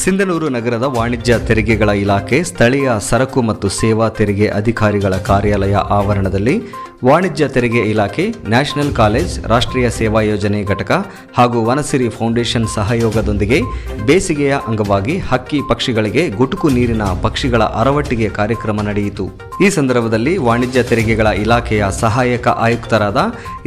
ಸಿಂಧನೂರು ನಗರದ ವಾಣಿಜ್ಯ ತೆರಿಗೆಗಳ ಇಲಾಖೆ ಸ್ಥಳೀಯ ಸರಕು ಮತ್ತು ಸೇವಾ ತೆರಿಗೆ ಅಧಿಕಾರಿಗಳ ಕಾರ್ಯಾಲಯ ಆವರಣದಲ್ಲಿ ವಾಣಿಜ್ಯ ತೆರಿಗೆ ಇಲಾಖೆ, ನ್ಯಾಷನಲ್ ಕಾಲೇಜ್, ರಾಷ್ಟ್ರೀಯ ಸೇವಾ ಯೋಜನೆ ಘಟಕ ಹಾಗೂ ವನಸಿರಿ ಫೌಂಡೇಶನ್ ಸಹಯೋಗದೊಂದಿಗೆ ಬೇಸಿಗೆಯ ಅಂಗವಾಗಿ ಹಕ್ಕಿ ಪಕ್ಷಿಗಳಿಗೆ ಗುಟುಕು ನೀರಿನ ಪಕ್ಷಿಗಳ ಅರವಟ್ಟಿಗೆ ಕಾರ್ಯಕ್ರಮ ನಡೆಯಿತು. ಈ ಸಂದರ್ಭದಲ್ಲಿ ವಾಣಿಜ್ಯ ತೆರಿಗೆಗಳ ಇಲಾಖೆಯ ಸಹಾಯಕ ಆಯುಕ್ತರಾದ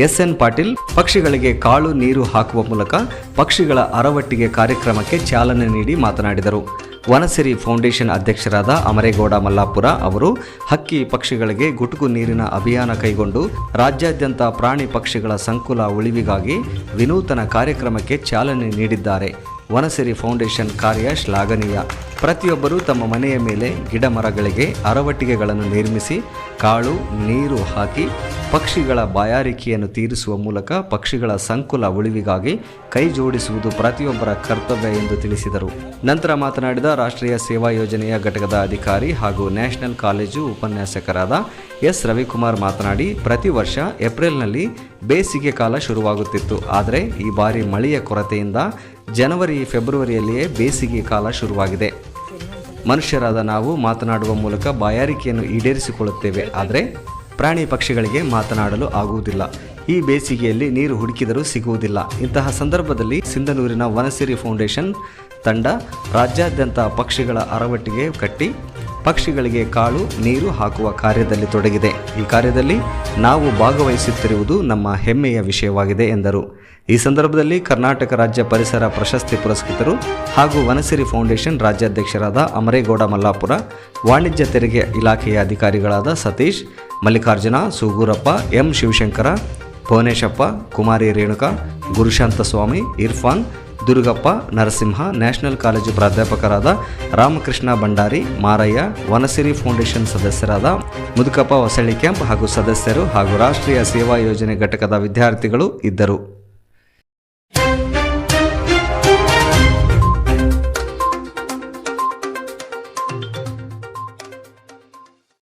ಎಸ್ಎನ್ ಪಾಟೀಲ್, ಪಕ್ಷಿಗಳಿಗೆ ಕಾಳು ನೀರು ಹಾಕುವ ಮೂಲಕ ಪಕ್ಷಿಗಳ ಅರವಟ್ಟಿಗೆ ಕಾರ್ಯಕ್ರಮಕ್ಕೆ ಚಾಲನೆ ನೀಡಿ ಮಾತನಾಡಿದರು. ವನಸಿರಿ ಫೌಂಡೇಶನ್ ಅಧ್ಯಕ್ಷರಾದ ಅಮರೇಗೌಡ ಮಲ್ಲಾಪುರ ಅವರು, ಹಕ್ಕಿ ಪಕ್ಷಿಗಳಿಗೆ ಗುಟುಕು ನೀರಿನ ಅಭಿಯಾನ ಕೈಗೊಂಡು ರಾಜ್ಯಾದ್ಯಂತ ಪ್ರಾಣಿ ಪಕ್ಷಿಗಳ ಸಂಕುಲ ಉಳಿವಿಗಾಗಿ ವಿನೂತನ ಕಾರ್ಯಕ್ರಮಕ್ಕೆ ಚಾಲನೆ ನೀಡಿದ್ದಾರೆ. ವನಸಿರಿ ಫೌಂಡೇಶನ್ ಕಾರ್ಯ ಶ್ಲಾಘನೀಯ. ಪ್ರತಿಯೊಬ್ಬರೂ ತಮ್ಮ ಮನೆಯ ಮೇಲೆ ಗಿಡ ಮರಗಳಿಗೆ ಅರವಟ್ಟಿಗೆಗಳನ್ನು ನಿರ್ಮಿಸಿ ಕಾಳು, ನೀರು ಹಾಕಿ ಪಕ್ಷಿಗಳ ಬಾಯಾರಿಕೆಯನ್ನು ತೀರಿಸುವ ಮೂಲಕ ಪಕ್ಷಿಗಳ ಸಂಕುಲ ಉಳಿವಿಗಾಗಿ ಕೈ ಜೋಡಿಸುವುದು ಪ್ರತಿಯೊಬ್ಬರ ಕರ್ತವ್ಯ ಎಂದು ತಿಳಿಸಿದರು. ನಂತರ ಮಾತನಾಡಿದ ರಾಷ್ಟ್ರೀಯ ಸೇವಾ ಯೋಜನೆಯ ಘಟಕದ ಅಧಿಕಾರಿ ಹಾಗೂ ನ್ಯಾಷನಲ್ ಕಾಲೇಜು ಉಪನ್ಯಾಸಕರಾದ ಎಸ್. ರವಿಕುಮಾರ್ ಮಾತನಾಡಿ, ಪ್ರತಿ ವರ್ಷ ಏಪ್ರಿಲ್ನಲ್ಲಿ ಬೇಸಿಗೆ ಕಾಲ ಶುರುವಾಗುತ್ತಿತ್ತು. ಆದರೆ ಈ ಬಾರಿ ಮಳೆಯ ಕೊರತೆಯಿಂದ ಜನವರಿ, ಫೆಬ್ರವರಿಯಲ್ಲಿಯೇ ಬೇಸಿಗೆ ಕಾಲ ಶುರುವಾಗಿದೆ. ಮನುಷ್ಯರಾದ ನಾವು ಮಾತನಾಡುವ ಮೂಲಕ ಬಾಯಾರಿಕೆಯನ್ನು ಈಡೇರಿಸಿಕೊಳ್ಳುತ್ತೇವೆ. ಆದರೆ ಪ್ರಾಣಿ ಪಕ್ಷಿಗಳಿಗೆ ಮಾತನಾಡಲು ಆಗುವುದಿಲ್ಲ. ಈ ಬೇಸಿಗೆಯಲ್ಲಿ ನೀರು ಹುಡುಕಿದರೂ ಸಿಗುವುದಿಲ್ಲ. ಇಂತಹ ಸಂದರ್ಭದಲ್ಲಿ ಸಿಂಧನೂರಿನ ವನಸಿರಿ ಫೌಂಡೇಶನ್ ತಂಡ ರಾಜ್ಯಾದ್ಯಂತ ಪಕ್ಷಿಗಳ ಅರವಟ್ಟಿಗೆ ಕಟ್ಟಿ ಪಕ್ಷಿಗಳಿಗೆ ಕಾಳು, ನೀರು ಹಾಕುವ ಕಾರ್ಯದಲ್ಲಿ ತೊಡಗಿದೆ. ಈ ಕಾರ್ಯದಲ್ಲಿ ನಾವು ಭಾಗವಹಿಸುತ್ತಿರುವುದು ನಮ್ಮ ಹೆಮ್ಮೆಯ ವಿಷಯವಾಗಿದೆ, ಎಂದರು. ಈ ಸಂದರ್ಭದಲ್ಲಿ ಕರ್ನಾಟಕ ರಾಜ್ಯ ಪರಿಸರ ಪ್ರಶಸ್ತಿ ಪುರಸ್ಕೃತರು ಹಾಗೂ ವನಸಿರಿ ಫೌಂಡೇಶನ್ ರಾಜ್ಯಾಧ್ಯಕ್ಷರಾದ ಅಮರೇಗೌಡ ಮಲ್ಲಾಪುರ, ವಾಣಿಜ್ಯ ತೆರಿಗೆ ಇಲಾಖೆಯ ಅಧಿಕಾರಿಗಳಾದ Satish, Mallikarjuna, Sugurappa, M Shivashankara, Bhuvaneshappa, Kumari Renuka Gurushanta Swami Irfan Durugappa, Narasimha, national college ಪ್ರಾಧ್ಯಾಪಕರಾದ ರಾಮಕೃಷ್ಣ ಭಂಡಾರಿ, ಮಾರಯ್ಯ, ವನಸಿರಿ ಫೌಂಡೇಶನ್ ಸದಸ್ಯರಾದ ಮುದುಕಪ್ಪ ಹೊಸಳ್ಳಿ ಕ್ಯಾಂಪ್ ಹಾಗೂ ಸದಸ್ಯರು ಹಾಗೂ ರಾಷ್ಟ್ರೀಯ ಸೇವಾ ಯೋಜನೆ ಘಟಕದ ವಿದ್ಯಾರ್ಥಿಗಳು ಇದ್ದರು.